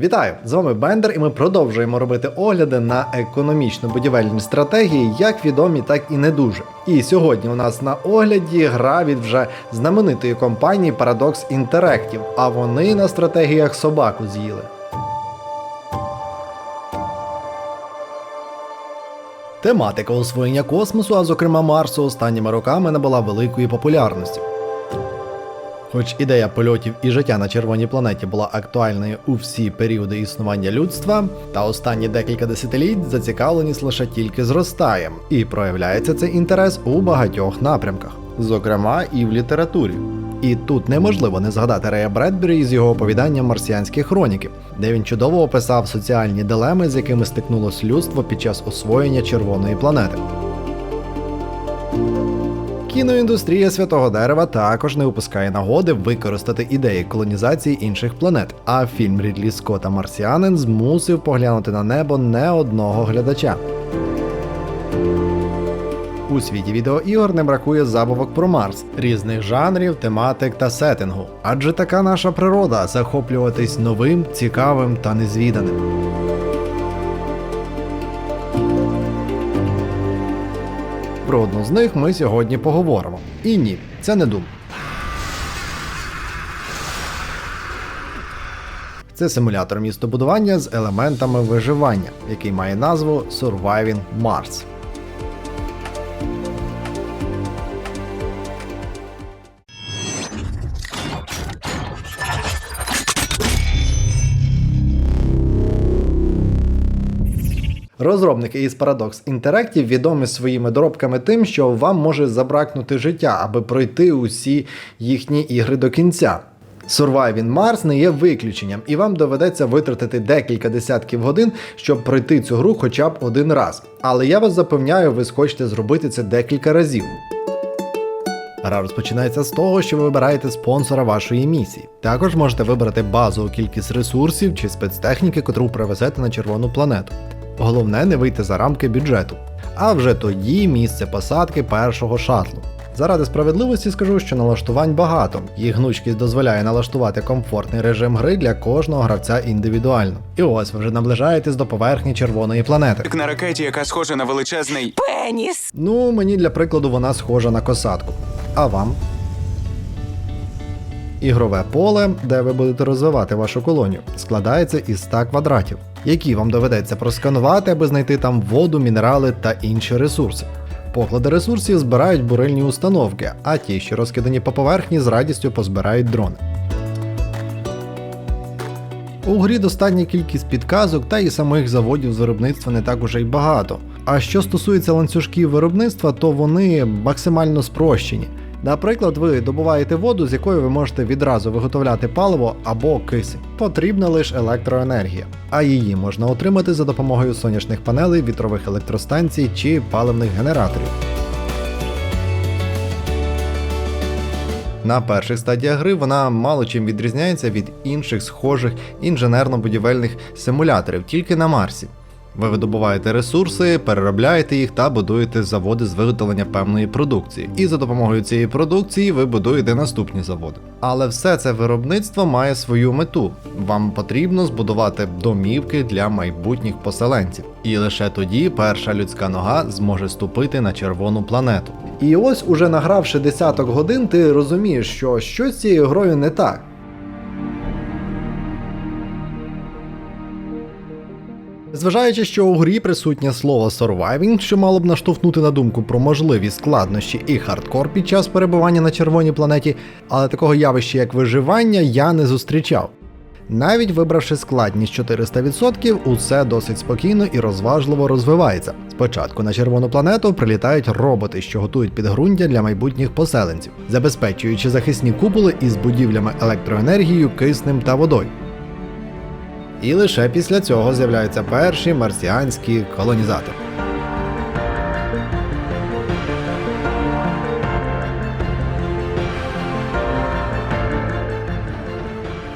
Вітаю! З вами Бендер, і ми продовжуємо робити огляди на економічно-будівельні стратегії, як відомі, так і не дуже. І сьогодні у нас на огляді гра від вже знаменитої компанії Paradox Interactive, а вони на стратегіях собаку з'їли. Тематика освоєння космосу, а зокрема Марсу, останніми роками набула великої популярності. Хоч ідея польотів і життя на червоній планеті була актуальною у всі періоди існування людства, та останні декілька десятиліть зацікавленість лише тільки зростає, і проявляється цей інтерес у багатьох напрямках, зокрема і в літературі. І тут неможливо не згадати Рея Бредбері з його оповіданням Марсіанські хроніки, де він чудово описав соціальні дилеми, з якими стикнулось людство під час освоєння червоної планети. Кіноіндустрія святого дерева також не упускає нагоди використати ідеї колонізації інших планет. А фільм Рідлі Скотта Марсіанин змусив поглянути на небо не одного глядача. У світі відеоігор не бракує забавок про Марс, різних жанрів, тематик та сеттингу. Адже така наша природа захоплюватись новим, цікавим та незвіданим. Про одну з них ми сьогодні поговоримо. І ні, це не Doom. Це симулятор містобудування з елементами виживання, який має назву Surviving Mars. Розробники із Paradox Interactive відомі своїми доробками тим, що вам може забракнути життя, аби пройти усі їхні ігри до кінця. Surviving Mars не є виключенням, і вам доведеться витратити декілька десятків годин, щоб пройти цю гру хоча б один раз. Але я вас запевняю, ви схочете зробити це декілька разів. Гра розпочинається з того, що ви вибираєте спонсора вашої місії. Також можете вибрати базову кількість ресурсів чи спецтехніки, котру привезете на червону планету. Головне не вийти за рамки бюджету. А вже тоді місце посадки першого шатлу. Заради справедливості скажу, що налаштувань багато. Їх гнучкість дозволяє налаштувати комфортний режим гри для кожного гравця індивідуально. І ось ви вже наближаєтесь до поверхні червоної планети. Як на ракеті, яка схожа на величезний. Пеніс. Ну, мені для прикладу вона схожа на косатку. А вам? Ігрове поле, де ви будете розвивати вашу колонію, складається із 100 квадратів, які вам доведеться просканувати, аби знайти там воду, мінерали та інші ресурси. Поклади ресурсів збирають бурильні установки, а ті, що розкидані по поверхні, з радістю позбирають дрони. У грі достатня кількість підказок та і самих заводів з виробництва не так уже й багато. А що стосується ланцюжків виробництва, то вони максимально спрощені. Наприклад, ви добуваєте воду, з якої ви можете відразу виготовляти паливо або кисень. Потрібна лише електроенергія, а її можна отримати за допомогою сонячних панелей, вітрових електростанцій чи паливних генераторів. На перших стадіях гри вона мало чим відрізняється від інших схожих інженерно-будівельних симуляторів тільки на Марсі. Ви видобуваєте ресурси, переробляєте їх та будуєте заводи з виготовлення певної продукції. І за допомогою цієї продукції ви будуєте наступні заводи. Але все це виробництво має свою мету. Вам потрібно збудувати домівки для майбутніх поселенців. І лише тоді перша людська нога зможе ступити на червону планету. І ось, уже награвши десяток годин, ти розумієш, що щось цією грою не так. Зважаючи, що у грі присутнє слово surviving, що мало б наштовхнути на думку про можливі складнощі і хардкор під час перебування на червоній планеті, але такого явища, як виживання, я не зустрічав. Навіть вибравши складність 400%, усе досить спокійно і розважливо розвивається. Спочатку на червону планету прилітають роботи, що готують підґрунтя для майбутніх поселенців, забезпечуючи захисні куполи із будівлями електроенергією, киснем та водою. І лише після цього з'являються перші марсіанські колонізатори.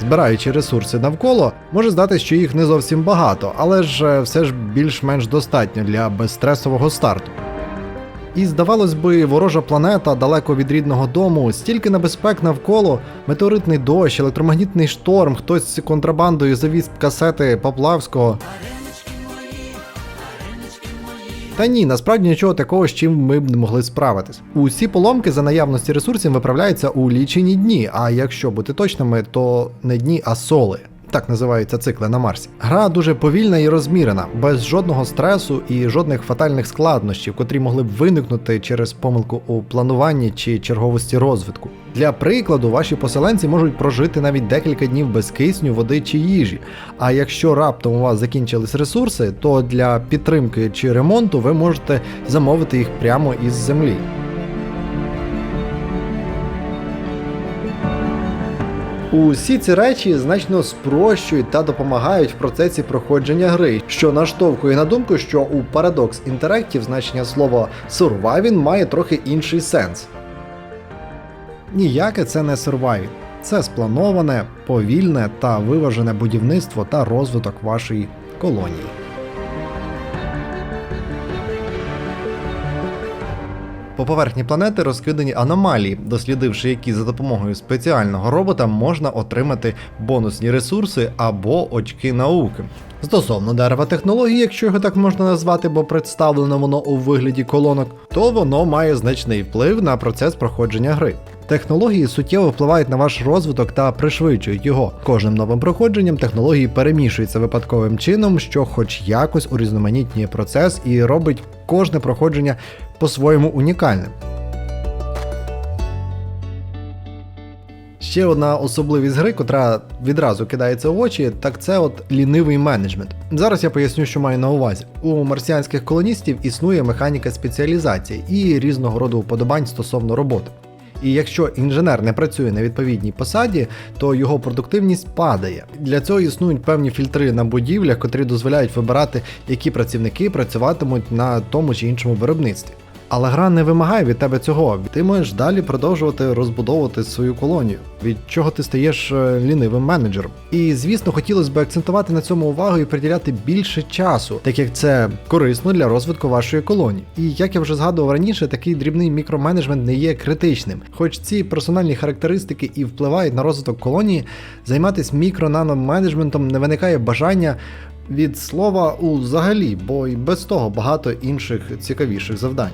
Збираючи ресурси навколо, може здатись, що їх не зовсім багато, але ж е, все ж більш-менш достатньо для безстресового старту. І здавалось би, ворожа планета далеко від рідного дому, стільки небезпек навколо, метеоритний дощ, електромагнітний шторм, хтось з контрабандою завіз касети Поплавського. Та ні, насправді нічого такого, з чим ми б не могли справитись. Усі поломки за наявності ресурсів виправляються у лічені дні, а якщо бути точними, то не дні, а соли. Так називаються цикли на Марсі. Гра дуже повільна і розмірена, без жодного стресу і жодних фатальних складнощів, котрі могли б виникнути через помилку у плануванні чи черговості розвитку. Для прикладу, ваші поселенці можуть прожити навіть декілька днів без кисню, води чи їжі. А якщо раптом у вас закінчились ресурси, то для підтримки чи ремонту ви можете замовити їх прямо із землі. Усі ці речі значно спрощують та допомагають в процесі проходження гри, що наштовхує на думку, що у парадокс інтерактів значення слова surviving має трохи інший сенс. Ніяке це не surviving. Це сплановане, повільне та виважене будівництво та розвиток вашої колонії. По поверхні планети розкидані аномалії, дослідивши які за допомогою спеціального робота можна отримати бонусні ресурси або очки науки. Стосовно дерева технології, якщо його так можна назвати, бо представлено воно у вигляді колонок, то воно має значний вплив на процес проходження гри. Технології суттєво впливають на ваш розвиток та пришвидшують його. Кожним новим проходженням технології перемішуються випадковим чином, що хоч якось урізноманітнює процес і робить кожне проходження по-своєму унікальним. Ще одна особливість гри, котра відразу кидається в очі, так це от лінивий менеджмент. Зараз я поясню, що маю на увазі. У марсіанських колоністів існує механіка спеціалізації і різного роду вподобань стосовно роботи. І якщо інженер не працює на відповідній посаді, то його продуктивність падає. Для цього існують певні фільтри на будівлях, котрі дозволяють вибирати, які працівники працюватимуть на тому чи іншому виробництві. Але гра не вимагає від тебе цього. Ти можеш далі продовжувати розбудовувати свою колонію, від чого ти стаєш е, лінивим менеджером. І звісно, хотілося б акцентувати на цьому увагу і приділяти більше часу, так як це корисно для розвитку вашої колонії. І як я вже згадував раніше, такий дрібний мікроменеджмент не є критичним. Хоч ці персональні характеристики і впливають на розвиток колонії, займатися мікро-наноменеджментом не виникає бажання. Від слова у взагалі, бо і без того багато інших цікавіших завдань.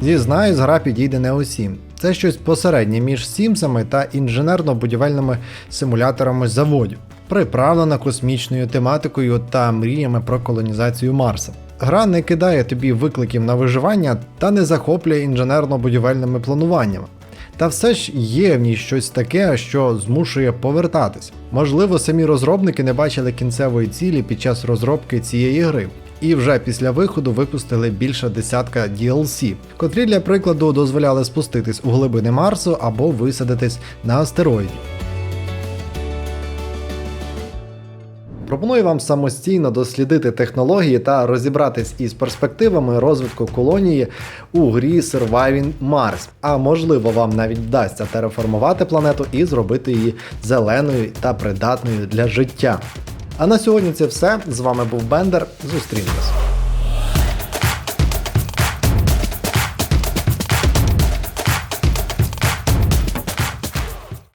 Зізнаюсь, гра підійде не усім. Це щось посереднє між Сімсами та інженерно-будівельними симуляторами заводів, приправлена космічною тематикою та мріями про колонізацію Марса. Гра не кидає тобі викликів на виживання та не захоплює інженерно-будівельними плануваннями. Та все ж є в ній щось таке, що змушує повертатись. Можливо, самі розробники не бачили кінцевої цілі під час розробки цієї гри. І вже після виходу випустили більше десятка DLC, котрі для прикладу дозволяли спуститись у глибини Марсу або висадитись на астероїді. Пропоную вам самостійно дослідити технології та розібратись із перспективами розвитку колонії у грі Surviving Mars. А можливо, вам навіть вдасться тереформувати планету і зробити її зеленою та придатною для життя. А на сьогодні це все. З вами був Бендер. Зустрінемось.